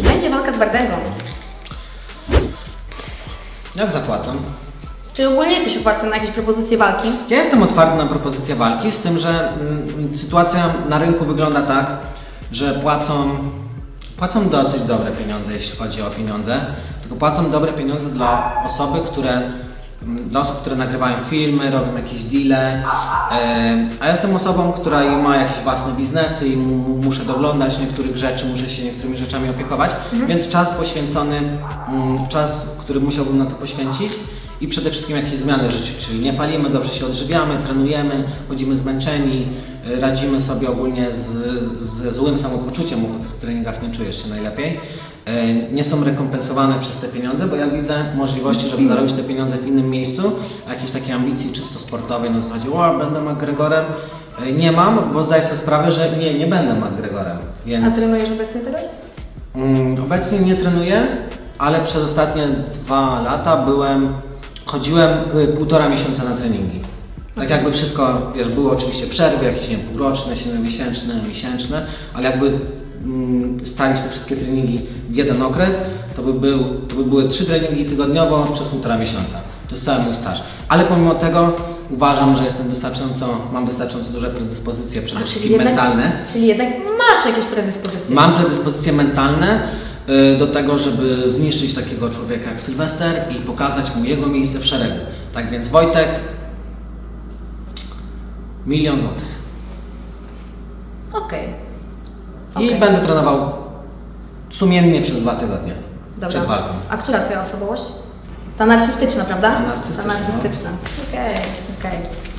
Czy będzie walka z Bardęgą? Jak zapłacą? Czy ogólnie jesteś otwarty na jakieś propozycje walki? Ja jestem otwarty na propozycję walki, z tym, że mm, sytuacja na rynku wygląda tak, że płacą, płacą dosyć dobre pieniądze, jeśli chodzi o pieniądze, tylko płacą dobre pieniądze dla osoby, które dla osób, które nagrywają filmy, robią jakieś deale, a ja jestem osobą, która ma jakieś własne biznesy i mu- muszę doglądać niektórych rzeczy, muszę się niektórymi rzeczami opiekować, więc czas poświęcony, mm, czas, który musiałbym na to poświęcić, i przede wszystkim jakieś zmiany w życiu, czyli nie palimy, dobrze się odżywiamy, trenujemy, chodzimy zmęczeni, y, radzimy sobie ogólnie z, ze złym samopoczuciem, bo po tych treningach nie czujesz się najlepiej. Y, Nie są rekompensowane przez te pieniądze, bo ja widzę możliwości, żeby zarobić te pieniądze w innym miejscu, a jakiejś takiej ambicji czysto sportowej na zasadzie, o, będę McGregorem, y, nie mam, bo zdaję sobie sprawę, że nie, nie będę McGregorem, więc... A trenujesz obecnie teraz? Mm, Obecnie nie trenuję, ale przez ostatnie dwa lata byłem, chodziłem y, półtora miesiąca na treningi. Tak jakby wszystko, wiesz, było oczywiście przerwy, jakieś nie wiem, półroczne, siedmiomiesięczne, miesięczne, ale jakby mm, stalić te wszystkie treningi w jeden okres, to by, był, to by były trzy treningi tygodniowo przez półtora miesiąca. To jest cały mój staż. Ale pomimo tego uważam, że jestem wystarczająco, mam wystarczająco duże predyspozycje, przede A, czyli wszystkim jednak, mentalne. Czyli jednak masz jakieś predyspozycje. Mam predyspozycje mentalne do tego, żeby zniszczyć takiego człowieka jak Sylwester i pokazać mu jego miejsce w szeregu. Tak więc Wojtek, milion złotych. Okej. I Okej. będę trenował sumiennie przez dwa tygodnie Dobra. przed walką. A która twoja osobowość? Ta narcystyczna, prawda? Ta narcystyczna, Ta narcystyczna. Okej, okej.